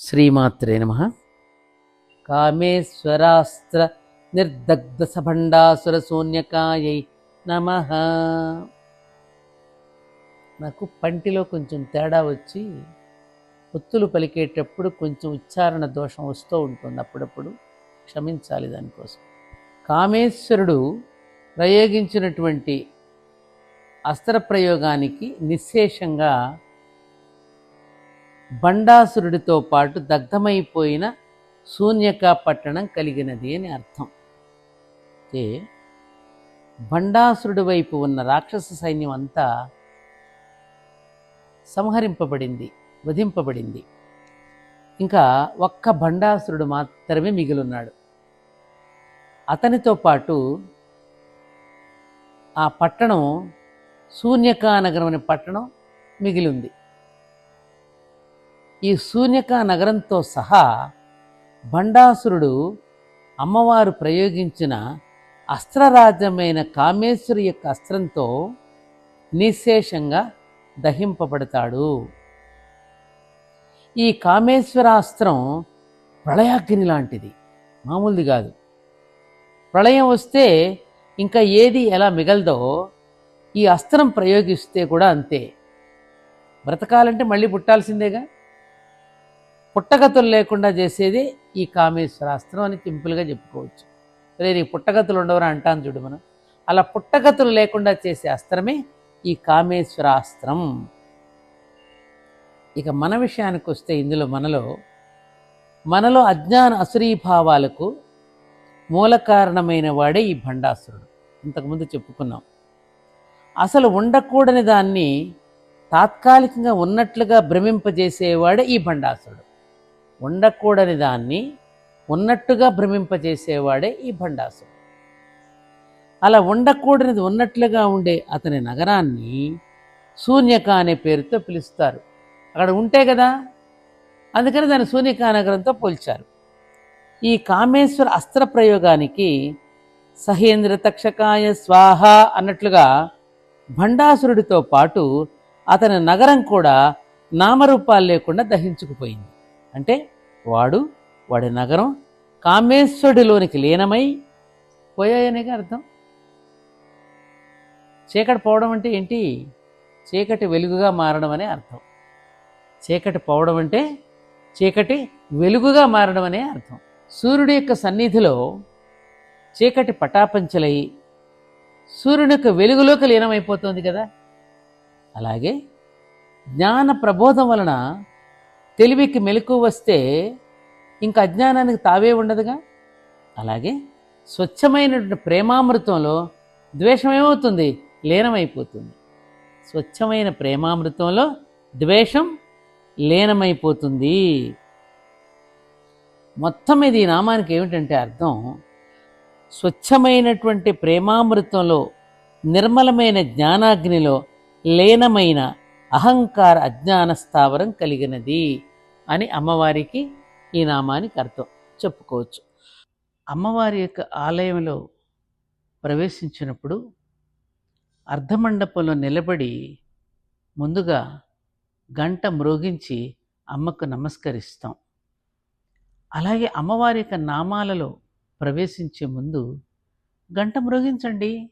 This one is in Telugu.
శ్రీమాత్రే నమ. కామేశ్వరాస్త్ర నిర్దగ్ధ సభండాసుర శూన్యకాయై నమ. నాకు పంటిలో కొంచెం తేడా వచ్చి ఒత్తులు పలికేటప్పుడు కొంచెం ఉచ్చారణ దోషం వస్తూ ఉంటుంది అప్పుడప్పుడు. క్షమించాలి దానికోసం. కామేశ్వరుడు ప్రయోగించినటువంటి అస్త్ర ప్రయోగానికి నిశ్శేషంగా బండాసురుడితో పాటు దగ్ధమైపోయిన శూన్యక పట్టణం కలిగినది అని అర్థం. అయితే బండాసురుడి వైపు ఉన్న రాక్షస సైన్యం అంతా సంహరింపబడింది వధింపబడింది. ఇంకా ఒక్క బండాసురుడు మాత్రమే మిగిలిన్నాడు. అతనితో పాటు ఆ పట్టణం శూన్యకా నగరం అనే పట్టణం మిగిలింది. ఈ శూన్యక నగరంతో సహా బండాసురుడు అమ్మవారు ప్రయోగించిన అస్త్రరాజ్యమైన కామేశ్వరి యొక్క అస్త్రంతో నిశేషంగా దహింపబడతాడు. ఈ కామేశ్వరాస్త్రం ప్రళయాగ్ని లాంటిది. మామూలుది కాదు. ప్రళయం వస్తే ఇంకా ఏది ఎలా మిగలదో ఈ అస్త్రం ప్రయోగిస్తే కూడా అంతే. బ్రతకాలంటే మళ్ళీ పుట్టాల్సిందేగా? పుట్టగతులు లేకుండా చేసేది ఈ కామేశ్వరాస్త్రం అని సింపుల్గా చెప్పుకోవచ్చు. రే నీ పుట్టగతులు ఉండవని అంటాను చూడు మనం. అలా పుట్టగతులు లేకుండా చేసే అస్త్రమే ఈ కామేశ్వరాస్త్రం. ఇక మన విషయానికి వస్తే ఇందులో మనలో మనలో అజ్ఞాన అసురీభావాలకు మూల కారణమైన వాడే ఈ భండాసురుడు ఇంతకుముందు చెప్పుకున్నాం. అసలు ఉండకూడని దాన్ని తాత్కాలికంగా ఉన్నట్లుగా భ్రమింపజేసేవాడే ఈ భండాసురుడు ఉండకూడని దాన్ని ఉన్నట్టుగా భ్రమింపజేసేవాడే ఈ భండాసురుడు అలా ఉండకూడనిది ఉన్నట్లుగా ఉండే అతని నగరాన్ని శూన్యక అనే పేరుతో పిలుస్తారు. అక్కడ ఉంటే కదా అందుకని దాన్ని శూన్యకా నగరంతో పోల్చారు. ఈ కామేశ్వర అస్త్ర ప్రయోగానికి సహేంద్ర తక్షకాయ స్వాహ అన్నట్లుగా భండాసురుడితో పాటు అతని నగరం కూడా నామరూపాలు లేకుండా దహించుకుపోయింది. అంటే వాడు వాడి నగరం కామేశ్వరుడిలోనికి లీనమై పోయాయనేగా అర్థం. చీకటి పోవడం అంటే ఏంటి? చీకటి వెలుగుగా మారడం అనే అర్థం. చీకటి పోవడం అంటే చీకటి వెలుగుగా మారడం అనే అర్థం. సూర్యుడి యొక్క సన్నిధిలో చీకటి పటాపంచలై సూర్యుని యొక్క వెలుగులోకి లీనమైపోతుంది కదా. అలాగే జ్ఞాన ప్రబోధం వలన తెలివికి మెలకు వస్తే ఇంకా అజ్ఞానానికి తావే ఉండదుగా? అలాగే స్వచ్ఛమైనటువంటి ప్రేమామృతంలో ద్వేషం ఏమవుతుంది లీనమైపోతుంది. స్వచ్ఛమైన ప్రేమామృతంలో ద్వేషం లీనమైపోతుంది. మొత్తం ఇది ఈ నామానికి ఏమిటంటే అర్థం స్వచ్ఛమైనటువంటి ప్రేమామృతంలో నిర్మలమైన జ్ఞానాగ్నిలో లీనమైన అహంకార అజ్ఞాన స్థావరం కలిగినది. అని అమ్మవారికి ఈ నామానికి అర్థం. చెప్పుకోవచ్చు. అమ్మవారి యొక్క ఆలయంలో ప్రవేశించినప్పుడు అర్ధమండపంలో నిలబడి ముందుగా గంట మ్రోగించి అమ్మకు నమస్కరిస్తాం. అలాగే అమ్మవారి యొక్క నామాలలో ప్రవేశించే ముందు గంట మ్రోగించండి.